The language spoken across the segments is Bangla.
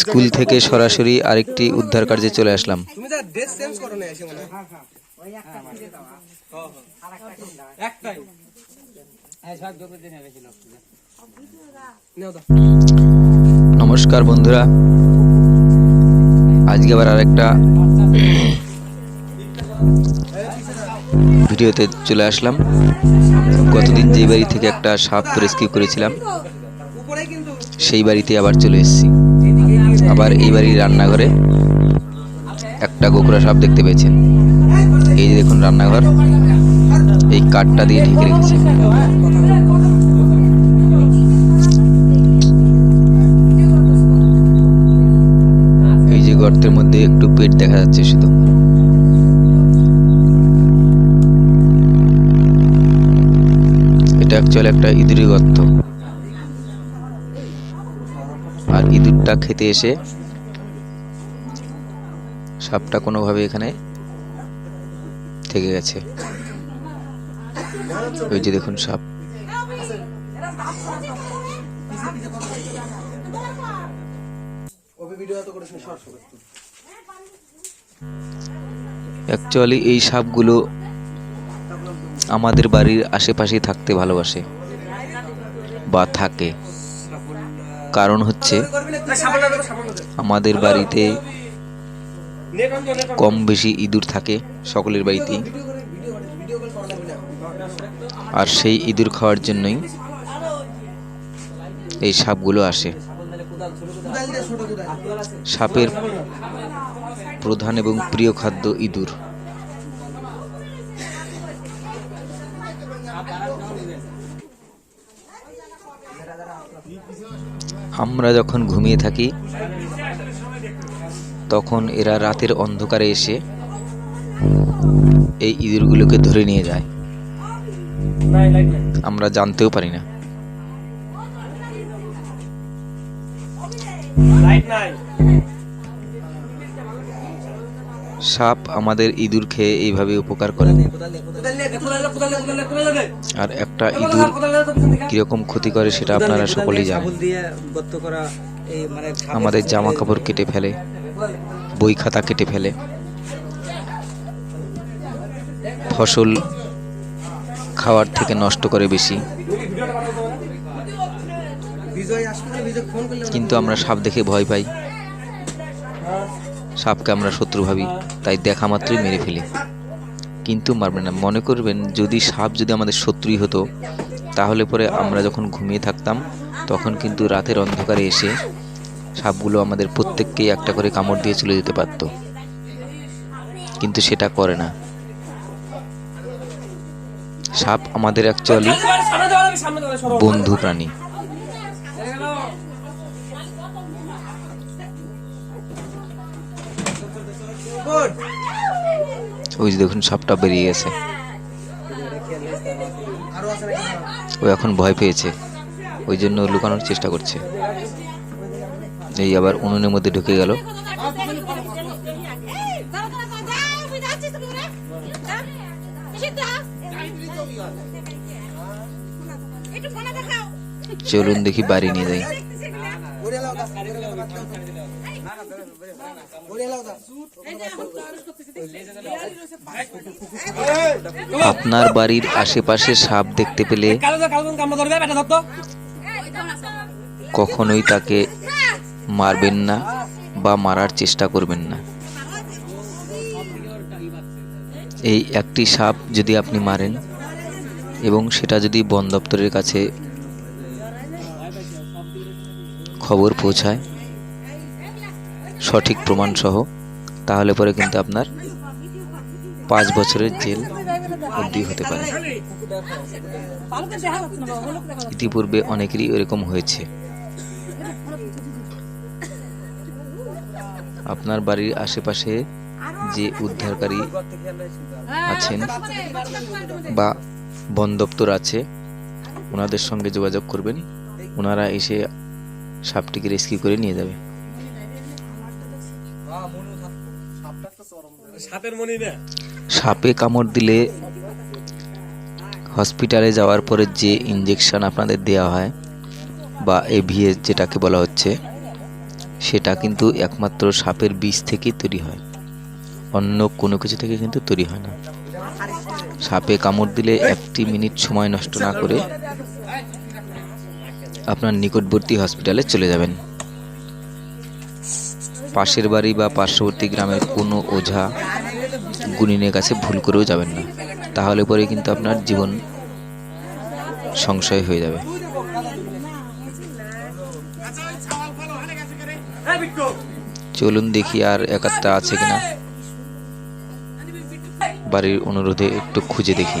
স্কুল থেকে সরাসরি আরেকটি উদ্ধার কার্যে চলে আসলাম। নমস্কার বন্ধুরা। আজকে আবার আরেকটা ভিডিওতে চলে আসলাম। গতদিন যে বাড়ি থেকে একটা সাপ রেস্কিউ করেছিলাম সেই বাড়িতে আবার চলে এসেছি। আবার এই বাড়ির রান্নাঘরে একটা গোকরা সাপ দেখতে পেয়েছেন। এই যে দেখুন রান্নাঘর, এই কাঠটা দিয়ে ঢেকে রেখেছে। এই যে গর্তের মধ্যে একটু পেট দেখা যাচ্ছে শুধু। এটা অ্যাকচুয়ালি একটা ইঁদুরি গর্ত। আর ইঁদুরটা খেতে এসে সাপটা কোনোভাবে এখানে থেকে গেছে। ওই যে দেখুন সাপ। অ্যাকচুয়ালি এই সাপগুলো আমাদের বাড়ির আশেপাশেই থাকতে ভালোবাসে বা থাকে। কারণ হচ্ছে আমাদের বাড়িতে কম বেশি ইঁদুর থাকে সকলের বাড়িতেই। আর সেই ইঁদুর খাওয়ার জন্যই এই সাপগুলো আসে। সাপের প্রধান এবং প্রিয় খাদ্য ইঁদুর। আমরা যখন ঘুমিয়ে থাকি, তখন এরা রাতের অন্ধকারে এসে এই ইঁদুরগুলোকে ধরে নিয়ে যায়। আমরা জানতেও পারি না। লাইট নাই। সাপ আমাদের ইঁদুর খেয়ে এইভাবে উপকার করে আর একটা ইঁদুর কীরকম ক্ষতি করে সেটা আপনারা সকলেই জানেন। আমাদের জামা কাপড় কেটে ফেলে, বই খাতা কেটে ফেলে, ফসল খাওয়ার থেকে নষ্ট করে বেশি। কিন্তু আমরা সাপ দেখে ভয় পাই। সাপকে আমরা শত্রু ভাবি তাই দেখা মাত্রই মেরে ফেলি। কিন্তু মারবেন না। মনে করবেন যদি সাপ যদি আমাদের শত্রুই হতো তাহলে পরে আমরা যখন ঘুমিয়ে থাকতাম তখন কিন্তু রাতের অন্ধকারে এসে সাপগুলো আমাদের প্রত্যেককেই একটা করে কামড় দিয়ে চলে যেতে পারত। কিন্তু সেটা করে না। সাপ আমাদের অ্যাকচুয়ালি বন্ধু প্রাণী। ওই যে দেখুন, সাপটা বেরিয়ে গেছে। ও এখন ভয় পেয়েছে। ওই জন্য লুকানোর চেষ্টা করছে। এই আবার উনুনের মধ্যে ঢুকে গেল। চলুন দেখি বাড়ি নিয়ে যাই। আপনার বাড়ির আশেপাশে সাপ দেখতে পেলে কখনোই তাকে মারবেন না বা মারার চেষ্টা করবেন না। এই একটি সাপ যদি আপনি মারেন এবং সেটা যদি বন দপ্তরের কাছে খবর পৌঁছায় সঠিক প্রমাণ সহ তাহলে পরে কিন্তু আপনার পাঁচ বছরের জেল অবধি হতে পারে। ইতিপূর্বে অনেকেরই এরকম হয়েছে। আপনার বাড়ির আশেপাশে যে উদ্ধারকারী আছেন বা বন দপ্তর আছে, ওনাদের সঙ্গে যোগাযোগ করবেন। ওনারা এসে সাপটিকে রেস্কিউ করে নিয়ে যাবে। সাপে কামড় দিলে হসপিটালে যাওয়ার পরে যে ইঞ্জেকশন আপনাদের দেওয়া হয়, বা এভিএস যেটাকে বলা হচ্ছে, সেটা কিন্তু একমাত্র সাপের বিষ থেকেই তৈরি হয়। অন্য কোনো কিছু থেকে কিন্তু তৈরি হয় না। সাপে কামড় দিলে একটি মিনিট সময় নষ্ট না করে আপনার নিকটবর্তী হসপিটালে চলে যাবেন। পাশের বাড়ি বা পার্শ্ববর্তী গ্রামের কোনো ওঝা গুনিনের কাছে ভুল করেও যাবেন না। তাহলে পরে কিন্তু আপনার জীবন সংশয় হয়ে যাবে। চলুন দেখি আর একাত্তা আছে কিনা। বাড়ির অনুরোধে একটু খুঁজে দেখি।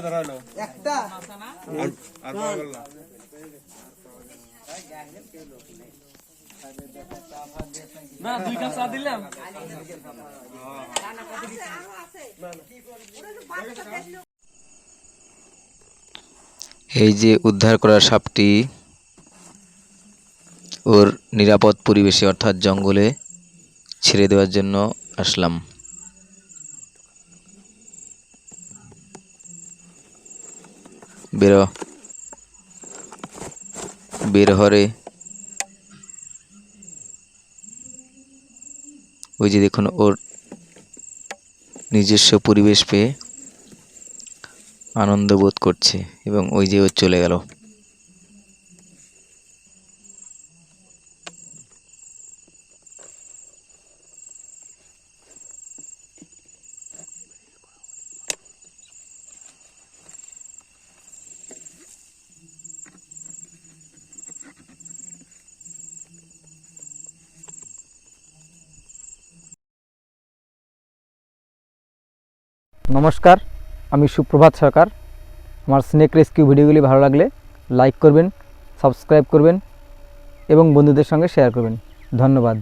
ধরা হলো? একটা। আর কয় এই যে উদ্ধার করা সাপটি ওর নিরাপদ পরিবেশে অর্থাৎ জঙ্গলে ছেড়ে দেওয়ার জন্য আসলাম। বেরো। বের হরে। ওই যে দেখুন, ওর নিজস্ব পরিবেশ পেয়ে আনন্দ বোধ করছে এবং ওই যে ও চলে গেল। নমস্কার, আমি সুপ্রভাত সরকার। আমার স্নেক রেস্কিউ ভিডিওগুলি ভালো লাগলে লাইক করবেন সাবস্ক্রাইব করবেন এবং বন্ধুদের সঙ্গে শেয়ার করবেন। ধন্যবাদ।